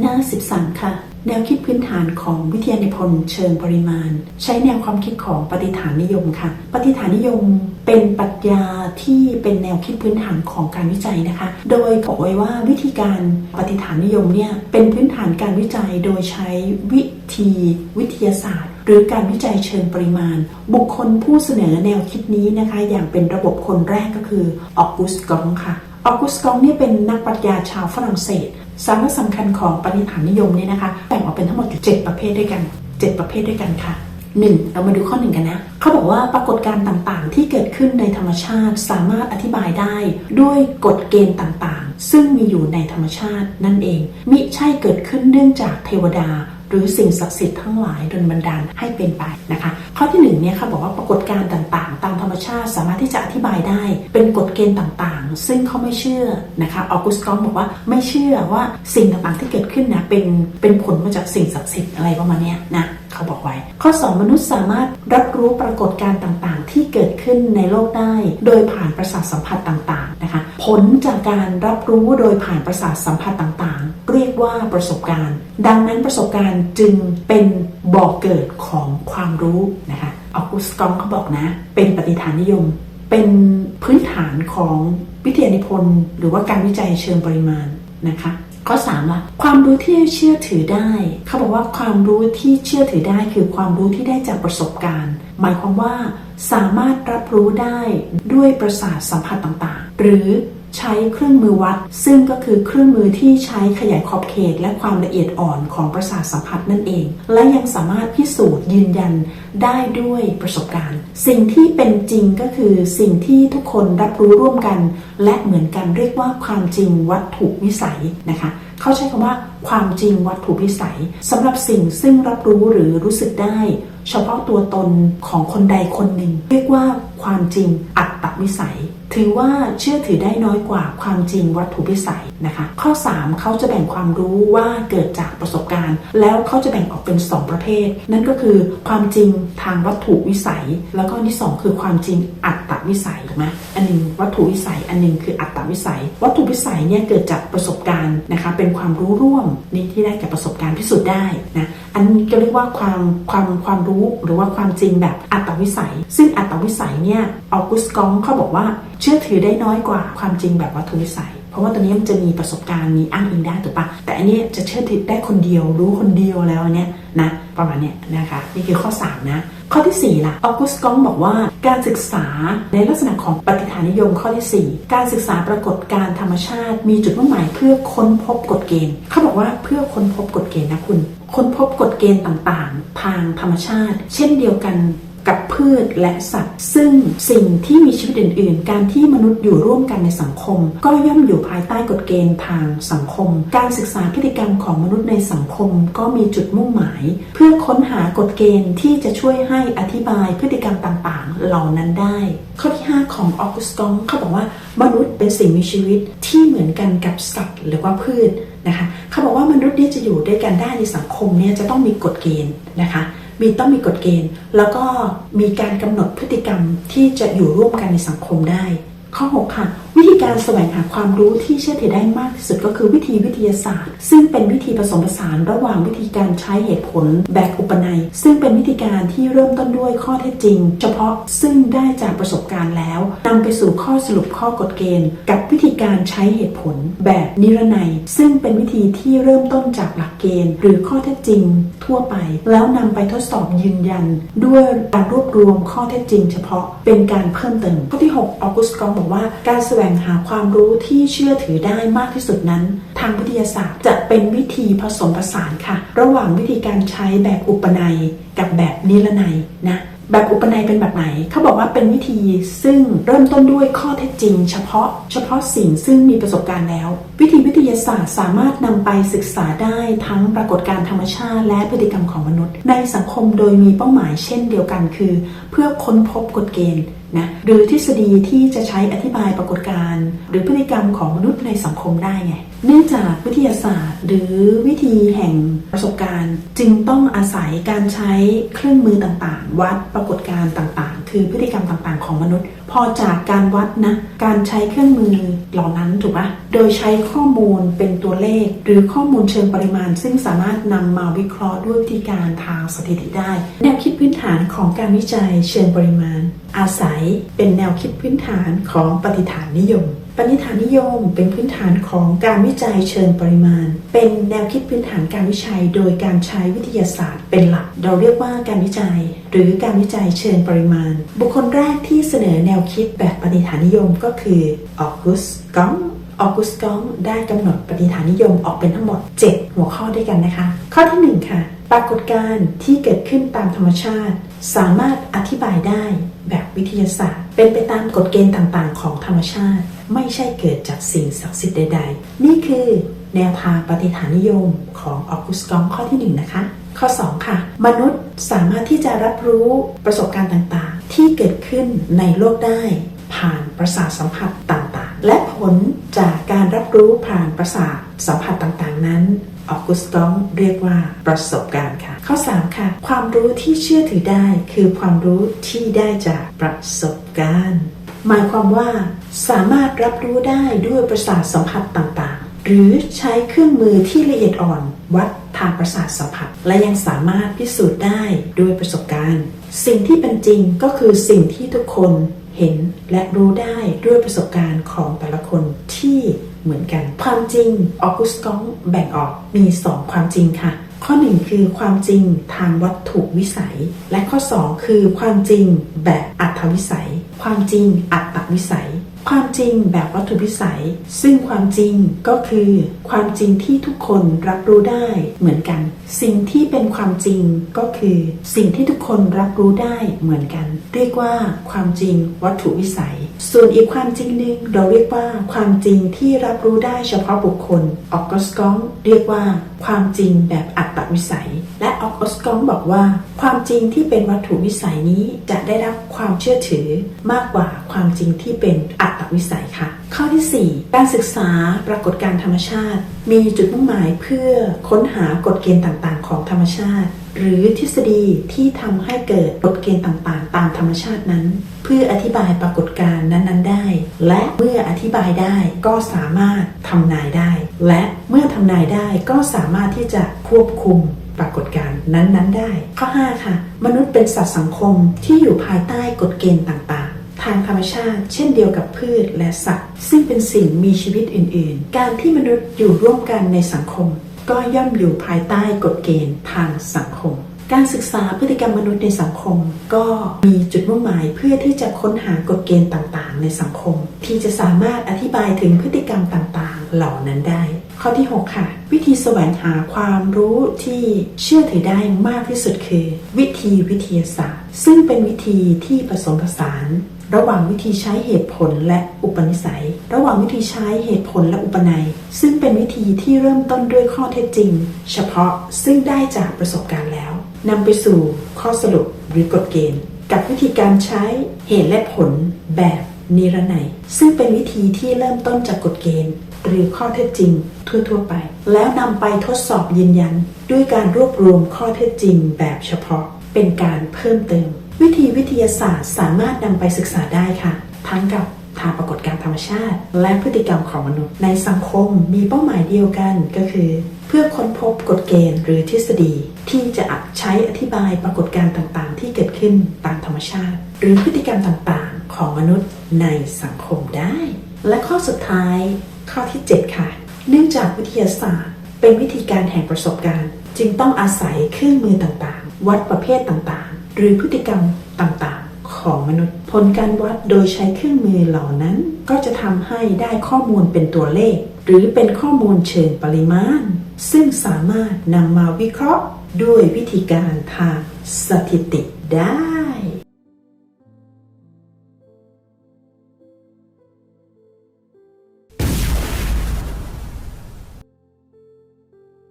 หน้า 13 ค่ะ แนวคิดพื้นฐานของวิทยานิพนธ์เชิงปริมาณ ใช้แนวความคิดของปฏิฐานนิยมค่ะ ปฏิฐานนิยมเป็นปรัชญาที่เป็นแนวคิดพื้นฐานของการวิจัยนะคะ โดยบอกไว้ว่าวิธีการปฏิฐานนิยมเนี่ยเป็นพื้นฐานการวิจัยโดยใช้วิธีวิทยาศาสตร์ หรือการวิจัยเชิงปริมาณ บุคคลผู้เสนอแนวคิดนี้นะคะ อย่างเป็นระบบคนแรกก็คือออกุสกองค่ะออกุสกองเนี่ยเป็นนักปรัชญาชาวฝรั่งเศส สาระสำคัญของปณิธานนิยมเนี่ยนะคะ แบ่งออกเป็นทั้งหมดอยู่7ประเภทด้วยกัน7ประเภทด้วยกันค่ะ 1. เรามาดูข้อหนึ่งกันนะเขาบอกว่าปรากฏการณ์ต่างๆ ที่เกิดขึ้นในธรรมชาติสามารถอธิบายได้ ด้วยกฎเกณฑ์ต่างๆ ซึ่งมีอยู่ในธรรมชาตินั่นเอง มิใช่เกิดขึ้นเนื่องจากเทวดา รือสิ่งศักดิ์สิทธิ์ทั้งหลายดลบันดาลให้เป็นไปนะคะ ข้อที่หนึ่งเนี่ยค่ะบอกว่าปรากฏการณ์ต่างๆ ตามธรรมชาติสามารถที่จะอธิบายได้ เป็นกฎเกณฑ์ต่างๆ ซึ่งเขาไม่เชื่อนะคะออกุสกองบอกว่าไม่เชื่อว่าสิ่งต่างๆที่เกิดขึ้นนะเป็นเป็นผลมาจากสิ่งศักดิ์สิทธิ์อะไรประมาณนี้นะ เขาบอกไว้ ข้อ 2 มนุษย์สามารถรับรู้ปรากฏการณ์ต่างๆ ที่เกิดขึ้นในโลกได้ โดยผ่านประสาทสัมผัสต่างๆนะคะ ผลจากการรับรู้โดยผ่านประสาทสัมผัสต่างๆ เรียกว่าประสบการณ์ ดังนั้นประสบการณ์จึงเป็นบ่อกเกิดของความรู้นะคะออกุสกองเขาบอกนะ เป็นปฏิฐานนิยม เป็นพื้นฐานของวิทยานิพนธ์หรือว่าการวิจัยเชิงปริมาณนะคะ ข้อ3ล่ะความรู้ที่เชื่อถือได้ เขาบอกว่าความรู้ที่เชื่อถือได้คือความรู้ที่ได้จากประสบการณ์ หมายความว่าสามารถรับรู้ได้ด้วยประสาทสัมผัสต่างๆ หรือ ใช้เครื่องมือวัด ซึ่งก็คือเครื่องมือที่ใช้ขยายขอบเขต และความละเอียดอ่อนของประสาทสัมผัสนั่นเอง และยังสามารถพิสูจน์ยืนยันได้ด้วยประสบการณ์ สิ่งที่เป็นจริงก็คือสิ่งที่ทุกคนรับรู้ร่วมกัน และเหมือนกันเรียกว่าความจริงวัตถุวิสัยนะคะเขาใช้คำว่าความจริงวัตถุวิสัยสำหรับสิ่งซึ่งรับรู้หรือรู้สึกได้ เฉพาะตัวตนของคนใดคนหนึ่ง เรียกว่าความจริงอัตตวิสัย ถือว่าเชื่อถือได้น้อยกว่าความจริงวัตถุพิสัย นะคะ ข้อ 3เขาจะแบ่งความรู้ว่าเกิดจากประสบการณ์ แล้วเขาจะแบ่งออกเป็น 2 ประเภท นั่นก็คือความจริงทางวัตถุวิสัย แล้วก็นที่2คือความจริงอัตตวิสัยถูกไหมอันหนึงวัตถุวิสัยอันหนึงคืออัตตวิสัย วัตถุวิสัยเนี่ยเกิดจากประสบการณ์นะคะเป็นความรู้ร่วมนี่ที่ได้จากประสบการณ์พิสูจน์ได้นะอันนี้ก็เรียกว่าความความความรู้หรือว่าความจริงแบบอัตวิสัย ซึ่งอัตวิสัยเนี่ยออกุสกองเขาบอกว่า เชื่อถือได้น้อยกว่าความจริงแบบวัตถุวิสัย เพราะว่าตัวนี้มันจะมีประสบการณ์มีอ้างอิงได้ถูกปะแต่อันนี้จะเชื่อถือได้คนเดียวรู้คนเดียวแล้วเนี่ยนะประมาณเนี้ยนะคะนี่คือข้อ 3 นะ ข้อทีสี่4 ล่ะออกุสกองบอกว่า การศึกษาในลักษณะของปฏิฐานนิยมข้อทีสี่ 4 การศึกษาปรากฏการธรรมชาติ มีจุดมุ่งหมายเพื่อค้นพบกฎเกณฑ์ เขาบอกว่าเพื่อค้นพบกฎเกณฑ์นะคุณ ค้นพบกฎเกณฑ์ต่างๆ ทางธรรมชาติ เช่นเดียวกัน พืชและสัตว์ ซึ่งสิ่งที่มีชีวิตอื่น ๆ การที่มนุษย์อยู่ร่วมกันในสังคม ก็ย่อมอยู่ภายใต้กฎเกณฑ์ทางสังคม การศึกษาพฤติกรรมของมนุษย์ในสังคมก็มีจุดมุ่งหมาย เพื่อค้นหากฎเกณฑ์ที่จะช่วยให้อธิบายพฤติกรรมต่าง ๆ เหล่านั้นได้ ข้อที่ 5 ของออกุสกองเขาบอกว่ามนุษย์เป็นสิ่งมีชีวิตที่เหมือนกันกับสัตว์หรือว่าพืชนะคะเขาบอกว่ามนุษย์เนี่ยจะอยู่ด้วยกันได้ในสังคมเนี่ยจะต้องมีกฎเกณฑ์นะคะ มีต้องมีกฎเกณฑ์ แล้วก็มีการกำหนดพฤติกรรมที่จะอยู่ร่วมกันในสังคมได้ ข้อ 6 ค่ะ วิธีการแสวงหาความรู้ที่เชื่อถือได้มากที่สุดก็คือวิธีวิทยาศาสตร์ ซึ่งเป็นวิธีผสมผสานระหว่างวิธีการใช้เหตุผลแบบอุปนัย ซึ่งเป็นวิธีการที่เริ่มต้นด้วยข้อเท็จจริง เฉพาะซึ่งได้จากประสบการณ์แล้วนำไปสู่ข้อสรุปข้อกฎเกณฑ์ กับวิธีการใช้เหตุผลแบบนิรนัย ซึ่งเป็นวิธีที่เริ่มต้นจากหลักเกณฑ์ หรือข้อเท็จจริง ทั่วไป แล้วนำไปทดสอบยืนยัน ด้วยการรวบรวมข้อเท็จจริง เฉพาะเป็นการเพิ่มเติมข้อที่ 6 ออกุสกองบอกว่าการแสวงหาความรู้ที่เชื่อถือได้มากที่สุดนั้น ทางวิทยาศาสตร์จะเป็นวิธีผสมผสานค่ะ ระหว่างวิธีการใช้แบบอุปนัยกับแบบนิรนัยนะแบบอุปนัยเป็นแบบไหน เขาบอกว่าเป็นวิธีซึ่งเริ่มต้นด้วยข้อเท็จจริง เฉพาะเฉพาะสิ่งซึ่งมีประสบการณ์แล้ว วิธีวิทยาศาสตร์สามารถนำไปศึกษาได้ทั้งปรากฏการธรรมชาติ และพฤติกรรมของมนุษย์ ในสังคมโดยมีเป้าหมายเช่นเดียวกันคือ เพื่อค้นพบกฎเกณฑ์ นะหรือทฤษฎีที่จะใช้อธิบายปรากฏการณ์ หรือพฤติกรรมของมนุษย์ในสังคมได้ไงเนื่องจากวิทยาศาสตร์ หรือวิธีแห่งประสบการณ์ จึงต้องอาศัยการใช้เครื่องมือต่างๆ วัดปรากฏการณ์ต่างๆ คือพฤติกรรมต่างๆ ของมนุษย์ พอจากการวัดนะการใช้เครื่องมือเหล่านั้นถูกปะโดยใช้ข้อมูลเป็น ตัวเลข หรือข้อมูลเชิงปริมาณ ซึ่งสามารถนำมาวิเคราะห์ด้วยวิธีการทางสถิติได้ แนวคิดพื้นฐานของการวิจัยเชิงปริมาณ อาศัยเป็นแนวคิดพื้นฐานของปฏิฐานนิยมปณิธานนิยมเป็นพื้นฐานของการวิจัยเชิงปริมาณ เป็นแนวคิดพื้นฐานการวิจัย โดยการใช้วิทยาศาสตร์ เป็นหลัก เราเรียกว่าการวิจัย หรือการวิจัยเชิงปริมาณ บุคคลแรกที่เสนอแนวคิดแบบปณิธานนิยมก็คือออกุสกอง ออกุสกองได้กำหนดปณิธานนิยมออกเป็นทั้งหมด 7 หัวข้อด้วยกันนะคะ ข้อที่ 1 ค่ะ ปรากฏการณ์ที่เกิดขึ้นตามธรรมชาติ สามารถอธิบายได้แบบวิทยาศาสตร์ เป็นไปตามกฎเกณฑ์ต่างๆ ของธรรมชาติ ไม่ใช่เกิดจากสิ่งศักดิ์สิทธิ์ใด ๆ นี่คือแนวทางปฏิฐานนิยมของออกุสกองข้อที่ 1 นะคะ ข้อ 2 ค่ะ มนุษย์สามารถที่จะรับรู้ประสบการณ์ต่างๆ ที่เกิดขึ้นในโลกได้ ผ่านประสาทสัมผัสต่าง และผลจากการรับรู้ผ่านประสาทสัมผัสต่างๆ นั้นออกุสตองเรียกว่าประสบการณ์ค่ะ ข้อ 3 ค่ะ ความรู้ที่เชื่อถือได้คือความรู้ที่ได้จากประสบการณ์ หมายความว่า สามารถรับรู้ได้ด้วยประสาทสัมผัสต่างๆ หรือใช้เครื่องมือที่ละเอียดอ่อน วัดทางประสาทสัมผัส และยังสามารถพิสูจน์ได้ด้วยประสบการณ์ สิ่งที่เป็นจริงก็คือสิ่งที่ทุกคน เห็นและรู้ได้ด้วยประสบการณ์ของแต่ละคนที่เหมือนกัน ความจริงออกุสกองแบ่งออกมี 2 ความจริงค่ะ ข้อ 1 คือความจริงทางวัตถุวิสัย และข้อ 2 คือความจริงแบบอัตวิสัย ความจริงอัตวิสัย ความจริงแบบวัตถุวิสัย ซึ่งความจริงก็คือ ความจริงที่ทุกคนรับรู้ได้เหมือนกัน สิ่งที่เป็นความจริงก็คือ สิ่งที่ทุกคนรับรู้ได้เหมือนกัน เรียกว่าความจริงวัตถุวิสัย ส่วนอีกความจริงหนึ่งเราเรียกว่าความจริงที่รับรู้ได้เฉพาะบุคคลออกกสกองเรียกว่าความจริงแบบอัตวิสัย และออกกสกองบอกว่า ความจริงที่เป็นวัตถุวิสัยนี้จะได้รับความเชื่อถือมากกว่าความจริงที่เป็นอัตวิสัยค่ะ ข้อที่ 4 การศึกษาปรากฏการธรรมชาติ มีจุดมุ่งหมายเพื่อค้นหากฎเกณฑ์ต่างๆ ของธรรมชาติ หรือทฤษฎีที่ทำให้เกิดกฎเกณฑ์ต่างๆ ตามธรรมชาตินั้น เพื่ออธิบายปรากฏการณ์นั้นๆ ได้ และเมื่ออธิบายได้ก็สามารถทำนายได้ และเมื่อทำนายได้ก็สามารถที่จะควบคุมปรากฏการณ์นั้นๆ ได้ ข้อ 5 ค่ะ มนุษย์เป็นสัตว์สังคมที่อยู่ภายใต้กฎเกณฑ์ต่างๆทางธรรมชาติ เช่นเดียวกับพืชและสัตว์ ซึ่งเป็นสิ่งมีชีวิตอื่น ๆ การที่มนุษย์อยู่ร่วมกันในสังคม ก็ย่อมอยู่ภายใต้กฎเกณฑ์ทางสังคม การศึกษาพฤติกรรมมนุษย์ในสังคม ก็มีจุดมุ่งหมายเพื่อที่จะค้นหากฎเกณฑ์ต่างๆ ในสังคม ที่จะสามารถอธิบายถึงพฤติกรรมต่างๆ เหล่านั้นได้ ข้อที่ 6 ค่ะ วิธีแสวงหาความรู้ที่เชื่อถือได้มากที่สุดคือ วิธีวิทยาศาสตร์ ซึ่งเป็นวิธีที่ผสมผสาน ระหว่างวิธีใช้เหตุผลและอุปนิสัย ระหว่างวิธีใช้เหตุผลและอุปนัย ซึ่งเป็นวิธีที่เริ่มต้นด้วยข้อเท็จจริง เฉพาะซึ่งได้จากประสบการณ์แล้วนำไปสู่ข้อสรุปหรือกฎเกณฑ์ กับวิธีการใช้เหตุและผลแบบนิรนัย ซึ่งเป็นวิธีที่เริ่มต้นจากกฎเกณฑ์ หรือข้อเท็จจริงทั่ว ๆ ไป แล้วนำไปทดสอบยืนยัน ด้วยการรวบรวมข้อเท็จจริงแบบเฉพาะ เป็นการเพิ่มเติม วิธีวิทยาศาสตร์สามารถนำไปศึกษาได้ค่ะ ทั้งกับทางปรากฏการธรรมชาติ และพฤติกรรมของมนุษย์ ในสังคมมีเป้าหมายเดียวกันก็คือ เพื่อค้นพบกฎเกณฑ์หรือทฤษฎี ที่จะใช้อธิบายปรากฏการณ์ต่างๆ ที่เกิดขึ้นตามธรรมชาติ หรือพฤติกรรมต่างๆ ของมนุษย์ในสังคมได้ และข้อสุดท้ายข้อที่ 7 ค่ะ เนื่องจากวิทยาศาสตร์ เป็นวิธีการแห่งประสบการณ์ จึงต้องอาศัยเครื่องมือต่างๆ วัดประเภทต่างๆ หรือพฤติกรรมต่างๆ ของมนุษย์ ผลการวัดโดยใช้เครื่องมือเหล่านั้น ก็จะทำให้ได้ข้อมูลเป็นตัวเลข หรือเป็นข้อมูลเชิงปริมาณ ซึ่งสามารถนำมาวิเคราะห์ด้วยวิธีการทางสถิติได้